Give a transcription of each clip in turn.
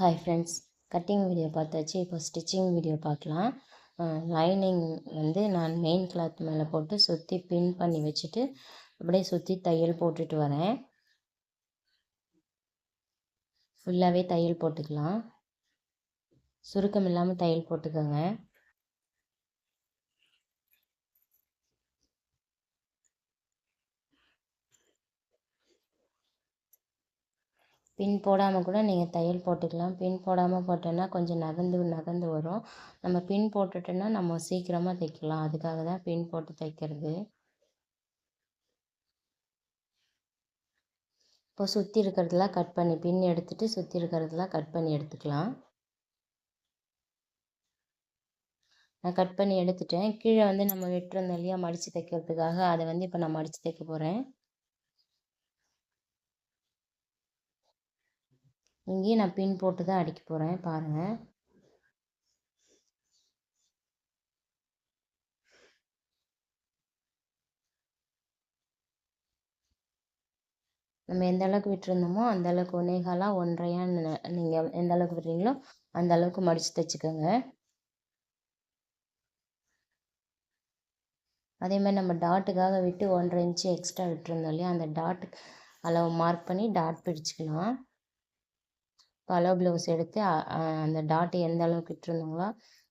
Hi friends cutting video பார்த்தாச்சு. இப்போ stitching video பார்க்கலாம். லைனிங் வந்து நான் மெயின் கிளாத் மேலே போட்டு சுற்றி பின் பண்ணி வச்சுட்டு அப்படியே சுற்றி தையல் போட்டுட்டு வரேன். ஃபுல்லாகவே தையல் போட்டுக்கலாம். சுருக்கம் இல்லாமல் தையல் போட்டுக்கோங்க. பின் போடாமல் கூட நீங்கள் தையல் போட்டுக்கலாம். பின் போடாமல் போட்டோன்னா கொஞ்சம் நகர்ந்து நகர்ந்து வரும். நம்ம பின் போட்டுட்டோன்னா நம்ம சீக்கிரமாக தைக்கலாம். அதுக்காக தான் பின் போட்டு தைக்கிறது. இப்போ சுற்றி இருக்கிறதெல்லாம் கட் பண்ணி பின் எடுத்துகிட்டு சுற்றி இருக்கிறதுலாம் கட் பண்ணி எடுத்துக்கலாம். நான் கட் பண்ணி எடுத்துட்டேன். கீழே வந்து நம்ம விட்டுருந்தோம் இல்லையா மடித்து தைக்கிறதுக்காக அதை வந்து இப்போ நான் மடித்து தைக்க போகிறேன் இங்கேயும் நான் பின் போட்டு தான் அடிக்க போகிறேன் பாருங்கள் நம்ம எந்த அளவுக்கு விட்டுருந்தோமோ அந்த அளவுக்கு ஒன்னேகாலாக ஒன்றையாக நீங்கள் எந்த அளவுக்கு விடுறீங்களோ அந்த அளவுக்கு மடித்து தைச்சிக்கோங்க. அதேமாதிரி நம்ம டாட்டுக்காக விட்டு ஒன்றரை இன்ச்சு எக்ஸ்ட்ரா விட்டுருந்தோம் இல்லையா அந்த டாட் அளவு மார்க் பண்ணி டாட் பிடிச்சிக்கலாம். கலர் ப்ளவுஸ் எடுத்து அந்த டாட்டு எந்த அளவுக்கு இட்டுருந்தோங்களோ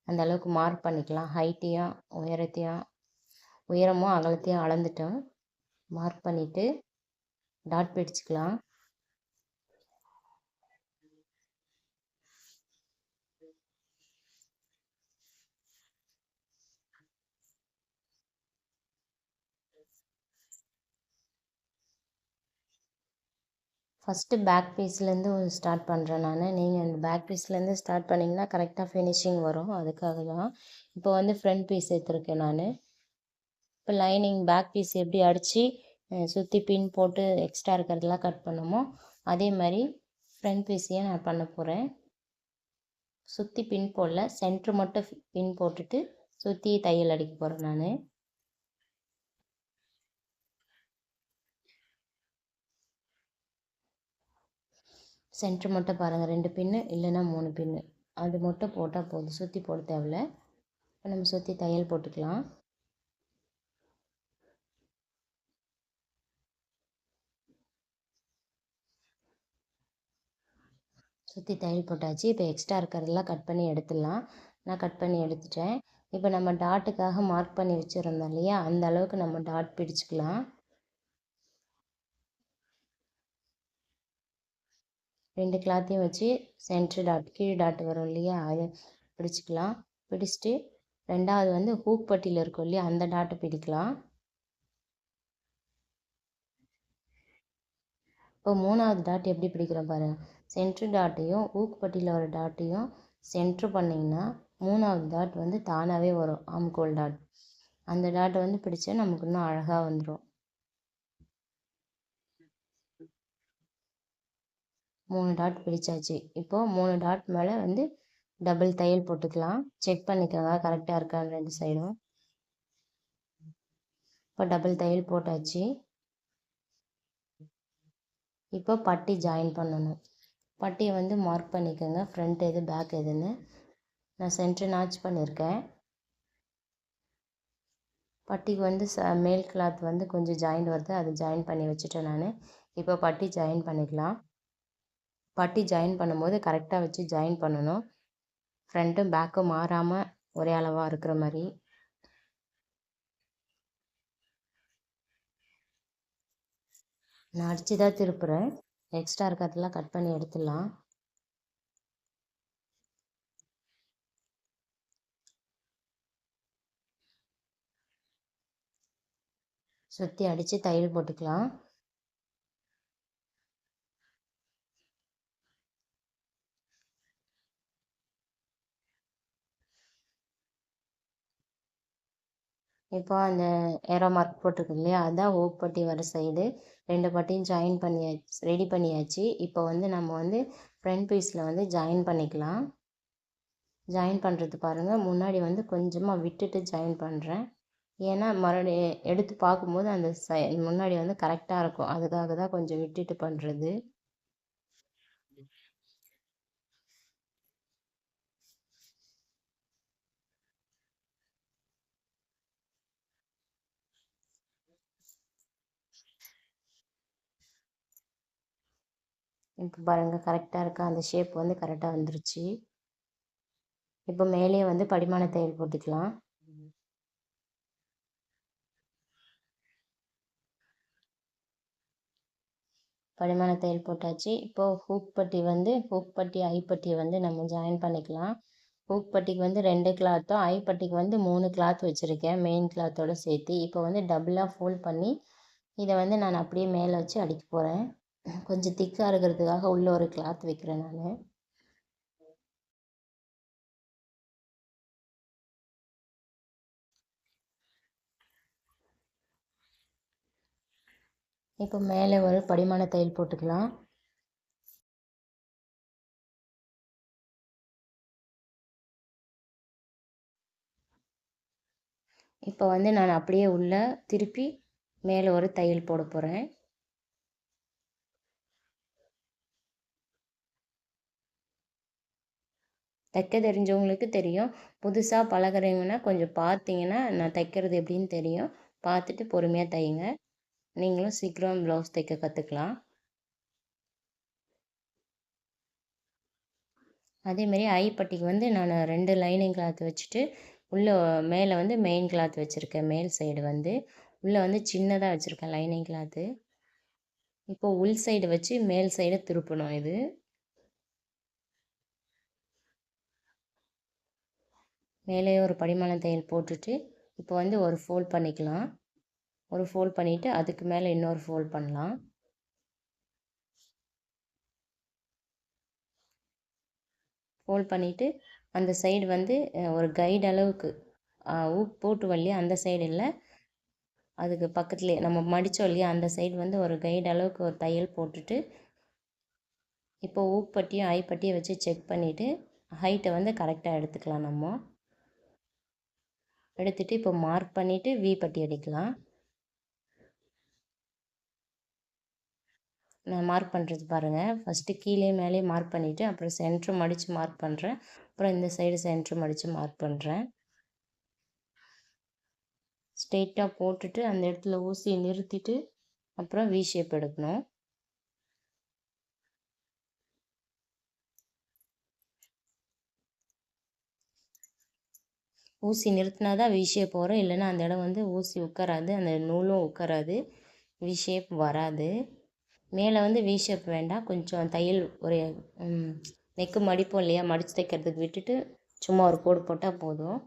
அந்த அளவுக்கு மார்க் பண்ணிக்கலாம். ஹைட்டையும் உயரத்தையும் உயரமும் அகலத்தையும் அளந்துட்டோம். மார்க் பண்ணிவிட்டு டாட் பிடிச்சிக்கலாம். ஃபஸ்ட்டு பேக் பீஸ்லேருந்து ஸ்டார்ட் பண்ணுறேன் நான். நீங்கள் இந்த பேக் பீஸ்லேருந்து ஸ்டார்ட் பண்ணிங்கன்னா கரெக்டாக ஃபினிஷிங் வரும். அதுக்காக தான் இப்போ வந்து ஃப்ரண்ட் பீஸ் எடுத்துருக்கேன் நான். இப்போ லைனிங் பேக் பீஸ் எப்படி அடித்து சுற்றி பின் போட்டு எக்ஸ்ட்ரா இருக்கிறதெல்லாம் கட் பண்ணுமோ அதே மாதிரி ஃப்ரண்ட் பீஸையும் நான் பண்ண போகிறேன் சுற்றி பின் போடல சென்ட்ரு மட்டும் பின் போட்டுட்டு சுற்றி தையல் அடிக்க போகிறேன் நான். சென்ட்ரு மட்டும் பாருங்கள் ரெண்டு பின்னு இல்லைன்னா மூணு பின்னு அது மட்டும் போட்டால் போதும். சுற்றி போட தேவையில்ல. இப்போ நம்ம சுற்றி தையல் போட்டுக்கலாம். சுற்றி தையல் போட்டாச்சு. இப்போ எக்ஸ்ட்ரா இருக்கிறதெல்லாம் கட் பண்ணி எடுத்துடலாம். நான் கட் பண்ணி எடுத்துட்டேன். இப்போ நம்ம டாட்டுக்காக மார்க் பண்ணி வச்சுருந்தோம் இல்லையா? அந்த அளவுக்கு நம்ம டாட் பிடிச்சிக்கலாம். ரெண்டு கிளாத்தையும் வச்சு சென்ட்ரு டாட் கீழ் டாட் வரும் இல்லையா? அதை பிடிச்சிக்கலாம். பிடிச்சிட்டு ரெண்டாவது வந்து ஹூக் பட்டியில் இருக்கும் இல்லையா? அந்த டாட்டை பிடிக்கலாம். இப்போ மூணாவது டாட் எப்படி பிடிக்கிறோம் பாருங்கள் சென்ட்ரு டாட்டையும் ஊக்கு பட்டியில் வர டாட்டையும் சென்ட்ரு பண்ணிங்கன்னா மூணாவது டாட் வந்து தானாகவே வரும். ஆம்கோல் டாட் அந்த டாட்டை வந்து பிடிச்சா நமக்கு இன்னும் அழகாக வந்துடும் மூணு டாட் பிடிச்சாச்சு. இப்போது மூணு டாட் மேலே வந்து டபுள் தையல் போட்டுக்கலாம். செக் பண்ணிக்கோங்க. கரெக்டாக இருக்கான்னு ரெண்டு சைடும் இப்போ டபுள் தையல் போட்டாச்சு. இப்போ பட்டி ஜாயின் பண்ணணும். பட்டியை வந்து மார்க் பண்ணிக்கோங்க. ஃப்ரண்ட் எது பேக் எதுன்னு. நான் சென்ட்ரு நாச் பண்ணியிருக்கேன் பட்டிக்கு வந்து ச மேல் கிளாத் வந்து கொஞ்சம் ஜாயின் வருது. அது ஜாயின் பண்ணி வச்சுட்டேன் நான். இப்போ பட்டி ஜாயின் பண்ணிக்கலாம். பட்டி ஜாயின் பண்ணும்போது கரெக்டாக வச்சு ஜாயின் பண்ணணும். ஃப்ரண்ட்டும் பேக்கும் மாறாமல் ஒரே அளவாக இருக்கிற மாதிரி. நான் அடித்து தான் திருப்புறேன். எக்ஸ்ட்ரா இருக்கிறதெல்லாம் கட் பண்ணி எடுத்துடலாம். சுற்றி அடித்து தையல் போட்டுக்கலாம். இப்போ அந்த ஏரோ மார்க் போட்டிருக்கு இல்லையா? அதுதான் ஓப்பட்டி வர சைடு ரெண்டு பட்டியும் ஜாயின் பண்ணியாச்சு ரெடி பண்ணியாச்சு. இப்போ வந்து நம்ம வந்து ஃப்ரண்ட் பீஸில் வந்து ஜாயின் பண்ணிக்கலாம். ஜாயின் பண்ணுறது பாருங்கள் முன்னாடி வந்து கொஞ்சமாக விட்டுட்டு ஜாயின் பண்ணுறேன் ஏன்னா மறுபடியும் எடுத்து பார்க்கும்போது அந்த சை முன்னாடி வந்து கரெக்டாக இருக்கும். அதுக்காக தான் கொஞ்சம் விட்டுட்டு பண்ணுறது இப்போ பாருங்கள் கரெக்டாக இருக்கா? அந்த ஷேப் வந்து கரெக்டாக வந்துருச்சு. இப்போ மேலேயே வந்து படிமான தையல் போட்டுக்கலாம். படிமான தையல் போட்டாச்சு. இப்போது ஹூக் பட்டி வந்து ஹூக் பட்டி ஐப்பட்டி வந்து நம்ம ஜாயின் பண்ணிக்கலாம். ஹூக் பட்டிக்கு வந்து ரெண்டு கிளாத்தும் ஐப்பட்டிக்கு வந்து மூணு கிளாத் வச்சுருக்கேன் மெயின் கிளாத்தோடு சேர்த்து. இப்போ வந்து டபுளாக ஃபோல்ட் பண்ணி இதை வந்து நான் அப்படியே மேலே வச்சு அடிக்க போகிறேன் கொஞ்சம் திக்காக இருக்கிறதுக்காக உள்ளே ஒரு கிளாத் வைக்கிறேன் நான். இப்போ மேலே ஒரு படிமான தையல் போட்டுக்கலாம். இப்போ வந்து நான் அப்படியே உள்ள திருப்பி மேலே ஒரு தையல் போட போகிறேன் தைக்க தெரிஞ்சவங்களுக்கு தெரியும். புதுசாக பழகுறீங்கன்னா கொஞ்சம் பார்த்தீங்கன்னா நான் தைக்கிறது எப்படின்னு தெரியும். பார்த்துட்டு பொறுமையாக தையுங்க நீங்களும் சீக்கிரம் ப்ளவுஸ் தைக்க கற்றுக்கலாம் அதேமாரி ஐப்பட்டிக்கு வந்து நான் ரெண்டு லைனிங் கிளாத் வச்சுட்டு உள்ளே மேலே வந்து மெயின் கிளாத் வச்சுருக்கேன். மேல் சைடு வந்து. உள்ளே வந்து சின்னதாக வச்சுருக்கேன் லைனிங் கிளாத்து இப்போது உள் சைடு வச்சு மேல் சைடு திருப்பணும் இது. மேலேயே ஒரு படிமான தையல் போட்டுட்டு இப்போ வந்து ஒரு ஃபோல்ட் பண்ணிக்கலாம். ஒரு ஃபோல்ட் பண்ணிவிட்டு அதுக்கு மேலே இன்னொரு ஃபோல்ட் பண்ணலாம். ஃபோல்ட் பண்ணிவிட்டு அந்த சைடு வந்து ஒரு கைடு அளவுக்கு ஊக் போட்டு வழியே அந்த சைடு இல்லை. அதுக்கு பக்கத்துலேயே நம்ம மடித்தோம் இல்லையா? அந்த சைடு வந்து ஒரு கைடு அளவுக்கு ஒரு தையல் போட்டுட்டு இப்போ ஊப்பட்டியும் ஐப்பட்டியும் வச்சு செக் பண்ணிவிட்டு ஹைட்டை வந்து கரெக்டாக எடுத்துக்கலாம் நம்ம. எடுத்துகிட்டு இப்போ மார்க் பண்ணிவிட்டு வி பட்டி அடிக்கலாம். நான் மார்க் பண்ணுறது பாருங்கள் ஃபஸ்ட்டு கீழே மேலே மார்க் பண்ணிவிட்டு அப்புறம் சென்ட்ரு மடித்து மார்க் பண்ணுறேன் அப்புறம் இந்த சைடு சென்ட்ரு மடித்து மார்க் பண்ணுறேன் ஸ்ட்ரெயிட்டாக போட்டுட்டு அந்த இடத்துல ஊசியை நிறுத்திட்டு அப்புறம் வி ஷேப் எடுக்கணும். ஊசி நிறுத்தினா தான் வி ஷேப் வரும் இல்லைன்னா அந்த இடம் வந்து ஊசி உட்காராது அந்த நூலும் உட்காராது வி ஷேப் வராது. மேலே வந்து வி ஷேப் வேண்டாம். கொஞ்சம் தையல் ஒரு நெக்கு மடிப்போம் இல்லையா? மடித்து தைக்கிறதுக்கு விட்டுட்டு சும்மா ஒரு கோடு போட்டால் போதும்.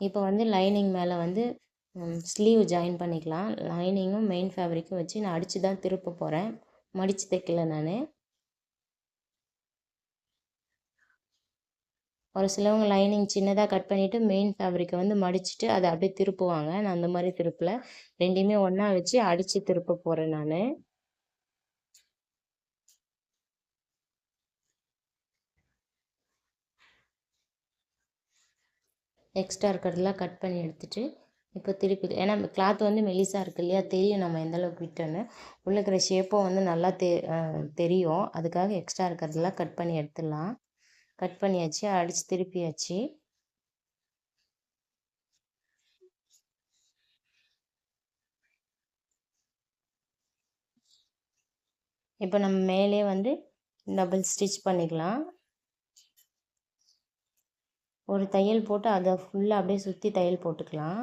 இப்போ வந்து லைனிங் மேலே வந்து ஸ்லீவ் ஜாயின் பண்ணிக்கலாம். லைனிங்கும் மெயின் ஃபேப்ரிக்கும் வச்சு நான் அடித்து தான் திருப்ப போகிறேன் மடித்து தைக்கல நான். ஒரு சிலவங்க லைனிங் சின்னதாக கட் பண்ணிவிட்டு மெயின் ஃபேப்ரிக்கை வந்து மடிச்சுட்டு அதை அப்படியே திருப்புவாங்க. நான் அந்த மாதிரி திருப்பலை. ரெண்டையுமே ஒன்றா வச்சு அடித்து திருப்ப போகிறேன் நான். எக்ஸ்ட்ரா இருக்கிறதெல்லாம் கட் பண்ணி எடுத்துகிட்டு இப்போ திருப்பி ஏன்னா கிளாத் வந்து மெலிசாக இருக்குது இல்லையா? தெரியும் நம்ம எந்த அளவுக்கு விட்டோன்னு உள்ளே இருக்கிற ஷேப்பும் வந்து நல்லா தெ தெரியும். அதுக்காக எக்ஸ்ட்ரா இருக்கிறதெல்லாம் கட் பண்ணி எடுத்துடலாம். கட் பண்ணியாச்சு அடித்து திருப்பியாச்சு. இப்போ நம்ம மேலே வந்து டபுள் ஸ்டிச் பண்ணிக்கலாம். ஒரு தையல் போட்டு அதை ஃபுல்லாக அப்படியே சுற்றி தையல் போட்டுக்கலாம்.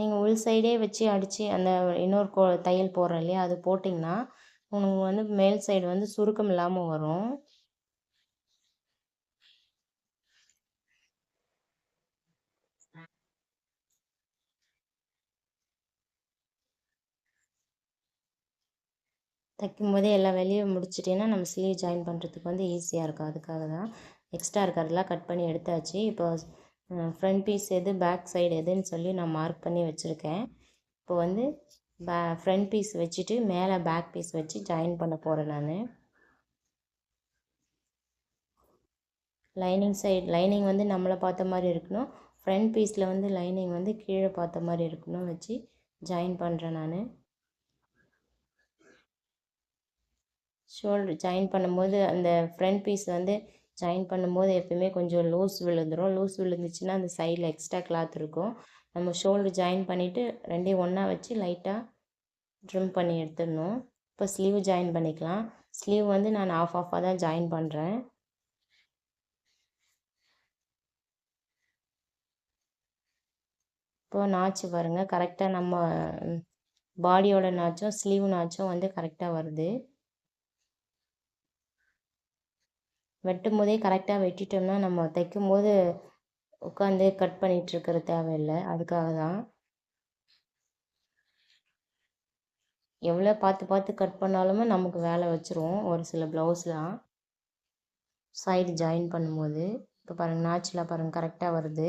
நீங்கள் உள் சைடே வச்சு அடித்து அந்த இன்னொரு கோ தையல் போடுறோம் இல்லையா அது போட்டிங்கன்னா உங்களுக்கு வந்து மேல் சைடு வந்து சுருக்கம் இல்லாமல் வரும். தைக்கும்போதே எல்லா வேலையும் முடிச்சிட்டேன்னா நம்ம ஸ்லீவ் ஜாயின் பண்ணுறதுக்கு வந்து ஈஸியாக இருக்கும். அதுக்காக தான் எக்ஸ்ட்ரா இருக்கிறதெல்லாம் கட் பண்ணி எடுத்தாச்சு. இப்போ ஃப்ரண்ட் பீஸ் எது பேக் சைடு எதுன்னு சொல்லி நான் மார்க் பண்ணி வச்சுருக்கேன். இப்போ வந்து பே ஃப்ரண்ட் பீஸ் வச்சுட்டு மேலே பேக் பீஸ் வச்சு ஜாயின் பண்ண போகிறேன் நான். லைனிங் சைடு லைனிங் வந்து நம்மளை பார்த்த மாதிரி இருக்கணும். ஃப்ரண்ட் பீஸில் வந்து லைனிங் வந்து கீழே பார்த்த மாதிரி இருக்கணும் வச்சு ஜாயின் பண்ணுறேன் நான். ஷோல்டர் ஜாயின் பண்ணும்போது அந்த ஃப்ரண்ட் பீஸ் வந்து ஜாயின் பண்ணும்போது எப்போயுமே கொஞ்சம் லூஸ் விழுந்துடும் லூஸ் விழுந்துச்சுன்னா அந்த சைடில் எக்ஸ்ட்ரா கிளாத் இருக்கும். நம்ம ஷோல்டர் ஜாயின் பண்ணிவிட்டு ரெண்டையும் ஒன்றா வச்சு லைட்டாக ட்ரிம் பண்ணி எடுத்துடணும். இப்போ ஸ்லீவ் ஜாயின் பண்ணிக்கலாம். ஸ்லீவ் வந்து நான் ஆஃப் ஆஃபாக தான் ஜாயின் பண்ணுறேன் இப்போ நாச்சு பாருங்கள் கரெக்டாக நம்ம பாடியோட நாச்சும் ஸ்லீவ் நாச்சும் வந்து கரெக்டாக வருது. வெட்டும் போதே கரெக்டாக வெட்டிட்டோம்னா நம்ம தைக்கும் போது உட்காந்து கட் பண்ணிகிட்டு இருக்கிற தேவையில்லை. அதுக்காக தான் எவ்வளோ பார்த்து பார்த்து கட் பண்ணாலுமே நமக்கு வேலை வச்சுருவோம் ஒரு சில ப்ளவுஸ்லாம் சைடு ஜாயின் பண்ணும்போது. இப்போ பாருங்கள் நாச்சில் பாருங்கள் கரெக்டாக வருது.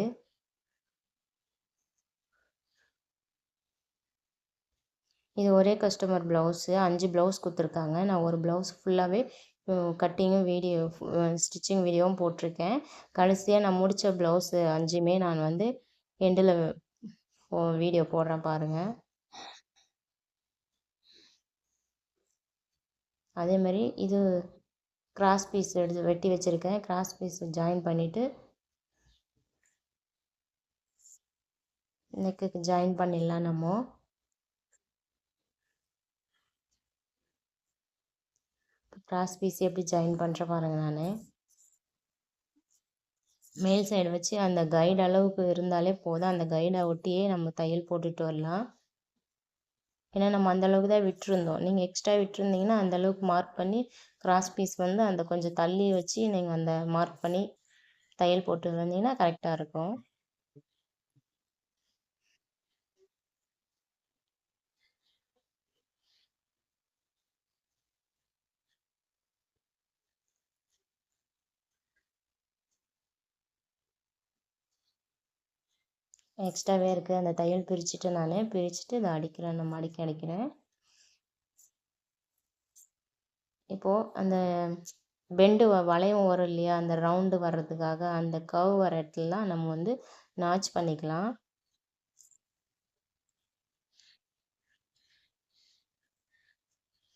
இது ஒரே கஸ்டமர் ப்ளவுஸு அஞ்சு ப்ளவுஸ் கொடுத்துருக்காங்க. நான் ஒரு ப்ளவுஸ் ஃபுல்லாகவே கட்டிங்கும் வீடியோ ஸ்டிச்சிங் வீடியோவும் போட்டிருக்கேன். கடைசியாக நான் முடித்த ப்ளவுஸு அஞ்சுமே நான் வந்து எண்டில் வீடியோ போடுறேன் பாருங்கள் அதேமாதிரி இது கிராஸ் பீஸ் எடுத்து வெட்டி வச்சுருக்கேன். கிராஸ் பீஸ் ஜாயின் பண்ணிவிட்டு நெக்குக்கு ஜாயின் பண்ணிடலாம் நம்ம. கிராஸ் பீஸ் எப்படி ஜாயின் பண்ணுற பாருங்க நான். மேல் சைடு வச்சு அந்த கைடு அளவுக்கு இருந்தாலே போதும். அந்த கைடை ஒட்டியே நம்ம தையல் போட்டுட்டு வரலாம். ஏன்னா நம்ம அந்த அளவுக்கு தான் விட்டுருந்தோம். நீங்கள் எக்ஸ்ட்ரா விட்டுருந்தீங்கன்னா அந்த அளவுக்கு மார்க் பண்ணி கிராஸ் பீஸ் வந்து அந்த கொஞ்சம் தள்ளி வச்சு நீங்கள் அந்த மார்க் பண்ணி தையல் போட்டு வந்தீங்கன்னா கரெக்டாக இருக்கும். எக்ஸ்ட்ராவே இருக்குது அந்த தையல் பிரிச்சுட்டு நான் பிரிச்சுட்டு இதை அடிக்கிறேன். நம்ம அடிக்க அடிக்கிறேன். இப்போது அந்த பெண்டு வளையம் வரும் இல்லையா? அந்த ரவுண்டு வர்றதுக்காக அந்த கவ் வர இடத்துலலாம் நம்ம வந்து நாச் பண்ணிக்கலாம்.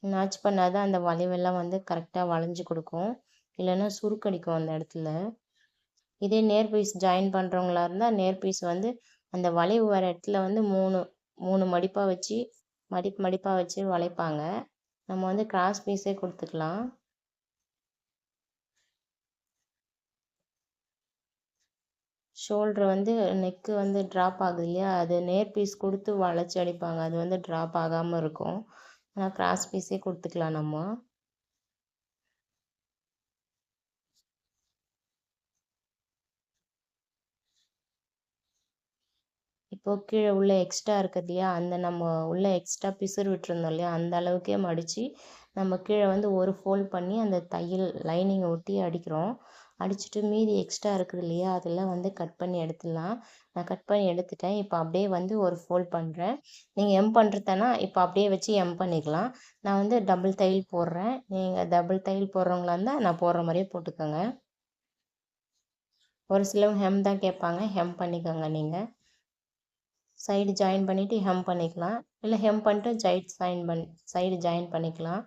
நாச் பண்ணாதான் அந்த வளைவெல்லாம் வந்து கரெக்டாக வளைஞ்சு கொடுக்கும். இல்லைன்னா சுருக்கடிக்கும் அந்த இடத்துல. இதே நேர் பீஸ் ஜாயின் பண்ணுறவங்களா இருந்தால் நேர் பீஸ் வந்து அந்த வளைவு வர இடத்துல வந்து மூணு மூணு மடிப்பாக வச்சு மடிப்பு மடிப்பாக வச்சு வளைப்பாங்க. நம்ம வந்து கிராஸ் பீஸே கொடுத்துக்கலாம். ஷோல்ட்ரு வந்து நெக்கு வந்து ட்ராப் ஆகுது இல்லையா? அது நேர் பீஸ் கொடுத்து வளைச்சி அடிப்பாங்க. அது வந்து ட்ராப் ஆகாமல் இருக்கும். ஆனால் கிராஸ் பீஸே கொடுத்துக்கலாம் நம்ம. இப்போது கீழே உள்ள எக்ஸ்ட்ரா இருக்குது இல்லையா? அந்த நம்ம உள்ள எக்ஸ்ட்ரா பிசுறு விட்டுருந்தோம் இல்லையா? அந்த அளவுக்கே மடித்து நம்ம கீழே வந்து ஒரு ஃபோல்ட் பண்ணி அந்த தையல் லைனிங்கை ஒட்டி அடிக்கிறோம். அடிச்சுட்டு மீதி எக்ஸ்ட்ரா இருக்குது இல்லையா? அதெல்லாம் வந்து கட் பண்ணி எடுத்துடலாம். நான் கட் பண்ணி எடுத்துட்டேன். இப்போ அப்படியே வந்து ஒரு ஃபோல்ட் பண்ணுறேன் நீங்கள் எம் பண்ணுறதுனா இப்போ அப்படியே வச்சு எம் பண்ணிக்கலாம். நான் வந்து டபுள் தையல் போடுறேன். நீங்கள் டபுள் தையல் போடுறவங்களா இருந்தால் நான் போடுற மாதிரியே போட்டுக்கோங்க. ஒரு சிலவங்க ஹெம் தான் கேட்பாங்க. ஹெம் பண்ணிக்கோங்க நீங்கள் சைடு ஜாயின் பண்ணிவிட்டு ஹெம் பண்ணிக்கலாம். இல்லை ஹெம் பண்ணிட்டு ஜைட் ஜாயின் பண் சைடு ஜாயின் பண்ணிக்கலாம்.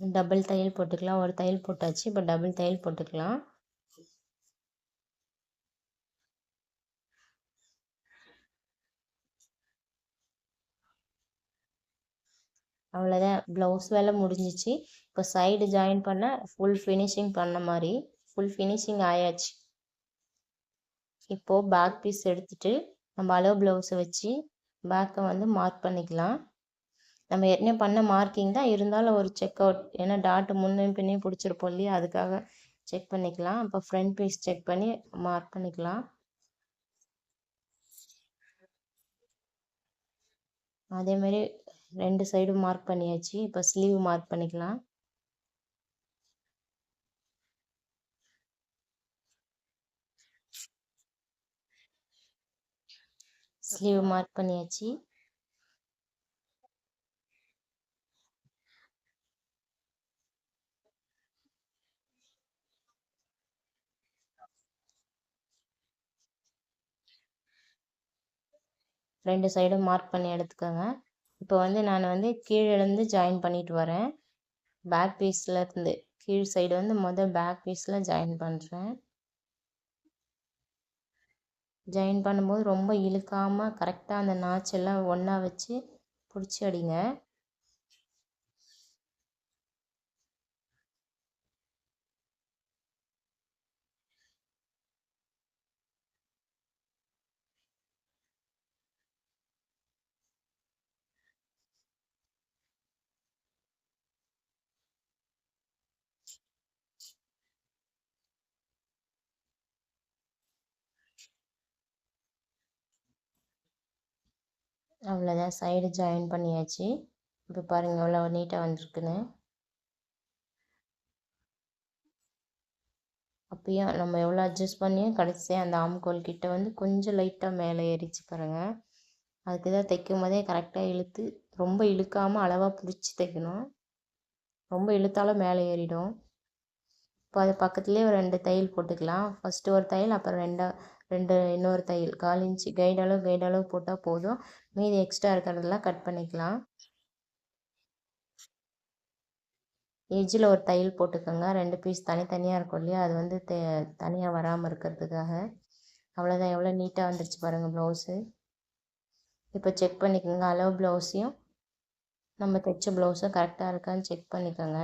டபுள் தையல் போட்டுக்கலாம். ஒரு தையல் போட்டாச்சு. இப்போ டபுள் தையல் போட்டுக்கலாம். அவ்வளோதான் ப்ளவுஸ் வேலை முடிஞ்சிச்சு. இப்போ சைடு ஜாயின் பண்ண ஃபுல் ஃபினிஷிங் பண்ண மாதிரி ஃபுல் ஃபினிஷிங் ஆயாச்சு. இப்போது பேக் பீஸ் எடுத்துகிட்டு நம்ம அளவு ப்ளவுஸை வச்சு பேக்கை வந்து மார்க் பண்ணிக்கலாம். நம்ம ஏற்கனவே பண்ண மார்க்கிங் தான் இருந்தாலும் ஒரு செக் அவுட் ஏன்னா டாட்டு முன்னையும் பின்னையும் பிடிச்சிருப்போம் இல்லையா? அதுக்காக செக் பண்ணிக்கலாம். இப்போ ஃப்ரண்ட் பீஸ் செக் பண்ணி மார்க் பண்ணிக்கலாம். அதேமாரி ரெண்டு சைடும் மார்க் பண்ணியாச்சு. இப்போ ஸ்லீவ் மார்க் பண்ணிக்கலாம். ஸ்லீவ் மார்க் பண்ணியாச்சு. ரெண்டு சைடும் மார்க் பண்ணி எடுத்துக்கோங்க. இப்போ வந்து நான் வந்து கீழேருந்து ஜாயின் பண்ணிட்டு வரேன். பேக் பீஸில் இருந்து கீழ் சைடு வந்து மொதல் பேக் பீஸில் ஜாயின் பண்ணுறேன் ஜாயின் பண்ணும்போது ரொம்ப இழுக்காமல் கரெக்டாக அந்த நாச்செல்லாம் ஒன்றா வச்சு பிடிச்சி அடிங்க. அவ்வளோதான் சைடு ஜாயின் பண்ணியாச்சு. இப்போ பாருங்கள் எவ்வளோ நீட்டாக வந்திருக்குன்னு. அப்பயும் நம்ம எவ்வளோ அட்ஜஸ்ட் பண்ணியும் கடைசியாக அந்த ஆம்கோல் கிட்ட வந்து கொஞ்சம் லைட்டாக மேலே ஏறிச்சு பாருங்கள் அதுக்கு தான் தைக்கும் போதே கரெக்டாக இழுத்து ரொம்ப இழுக்காமல் அளவாக பிடிச்சி தைக்கணும். ரொம்ப இழுத்தாலும் மேலே ஏறிடும். இப்போ அது பக்கத்துலேயே ஒரு ரெண்டு தையல் போட்டுக்கலாம். ஃபஸ்ட்டு ஒரு தையல் அப்புறம் ரெண்டாக ரெண்டு இன்னொரு தையல் கால் இன்ச்சு கைடு அளவு அளவு போட்டால் போதும். மீதி எக்ஸ்ட்ரா இருக்கிறதெல்லாம் கட் பண்ணிக்கலாம். எஜ்ஜில் ஒரு தையல் போட்டுக்கோங்க. ரெண்டு பீஸ் தனித்தனியாக இருக்கும் இல்லையா? அது வந்து தே தனியாக வராமல் இருக்கிறதுக்காக. அவ்வளோதான் எவ்வளோ நீட்டாக வந்துருச்சு பாருங்கள் ப்ளவுஸு இப்போ செக் பண்ணிக்கோங்க. அளவு ப்ளவுஸையும் நம்ம தைச்ச ப்ளவுஸும் கரெக்டாக இருக்கான்னு செக் பண்ணிக்கோங்க.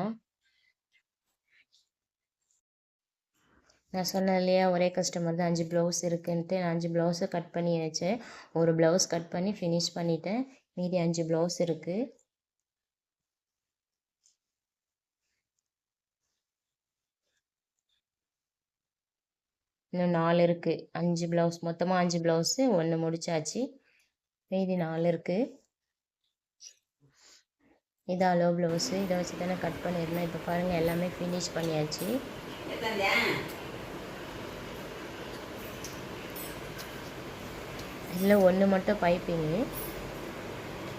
நான் சொன்னேன் இல்லையா ஒரே கஸ்டமர் தான் அஞ்சு ப்ளவுஸ் இருக்குன்ட்டு நான் அஞ்சு ப்ளவுஸை கட் பண்ணி வச்சேன். ஒரு ப்ளவுஸ் கட் பண்ணி ஃபினிஷ் பண்ணிட்டேன். மீதி அஞ்சு ப்ளவுஸ் இருக்குது இன்னும் நாலு இருக்குது அஞ்சு ப்ளவுஸ் மொத்தமாக அஞ்சு ப்ளவுஸு ஒன்று முடிச்சாச்சு. மீதி நாலு இருக்குது இது அலோ ப்ளவுஸு இதை வச்சு தானே கட் பண்ணியிருந்தேன் இப்போ பாருங்கள் எல்லாமே ஃபினிஷ் பண்ணியாச்சு. இதில் ஒன்று மட்டும் பைப்பிங்கு.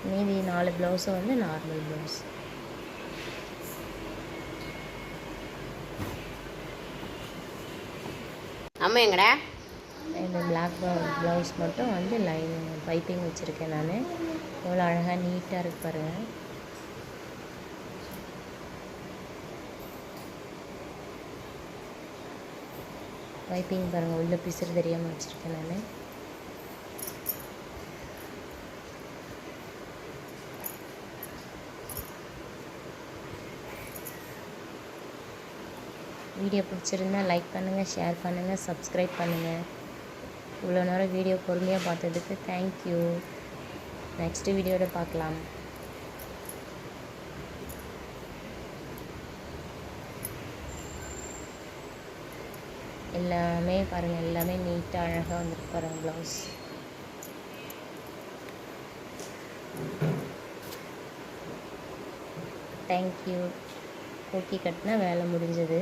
மீதி நாலு ப்ளவுஸும் வந்து நார்மல் ப்ளவுஸ் அம்மா எங்கடா? இந்த பிளாக் ப்ளவுஸ் மட்டும் வந்து லைன் பைப்பிங் வச்சுருக்கேன் நான். எவ்வளோ அழகாக நீட்டாக இருக்கு பாருங்கள் பைப்பிங் பாருங்கள் உள்ள பிசுறு தெரியாமல் வச்சுருக்கேன் நான். வீடியோ பிடிச்சிருந்தா லைக் பண்ணுங்கள் ஷேர் பண்ணுங்கள் சப்ஸ்கிரைப் பண்ணுங்கள் இவ்வளோ நேரம் வீடியோ பொறுமையாக பார்த்ததுக்கு தேங்க்யூ நெக்ஸ்ட்டு வீடியோவில் பார்க்கலாம். எல்லாமே பாருங்கள் எல்லாமே நீட்டாக அழகாக வந்துருக்கு பாருங்கள் ப்ளவுஸ் தேங்க்யூ கொக்கி கட்டினா வேலை முடிஞ்சது.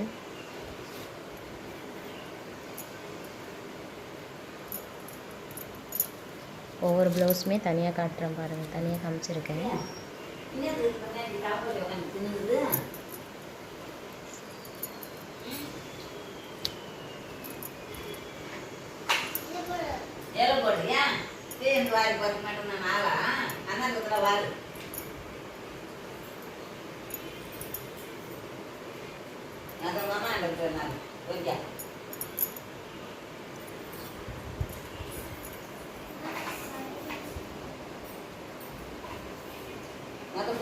ஒவ்வொரு ப்ளவுஸுமே தனியாக காட்டுறேன் பாருங்கள் தனியாக காமிச்சிருக்கேன். ஏழை போடுறியா? தேன் வாரி போட்டு மட்டும் நான் ஆளா கூட வாரு. நான்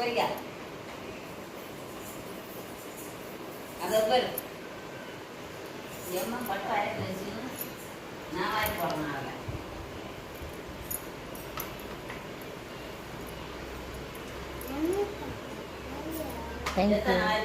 போறியா அதை பேர். எம்மா பட்டு ஆயிரத்தி நான் வாங்கி போடுறேன் அதில் வாங்கி போடுறேன்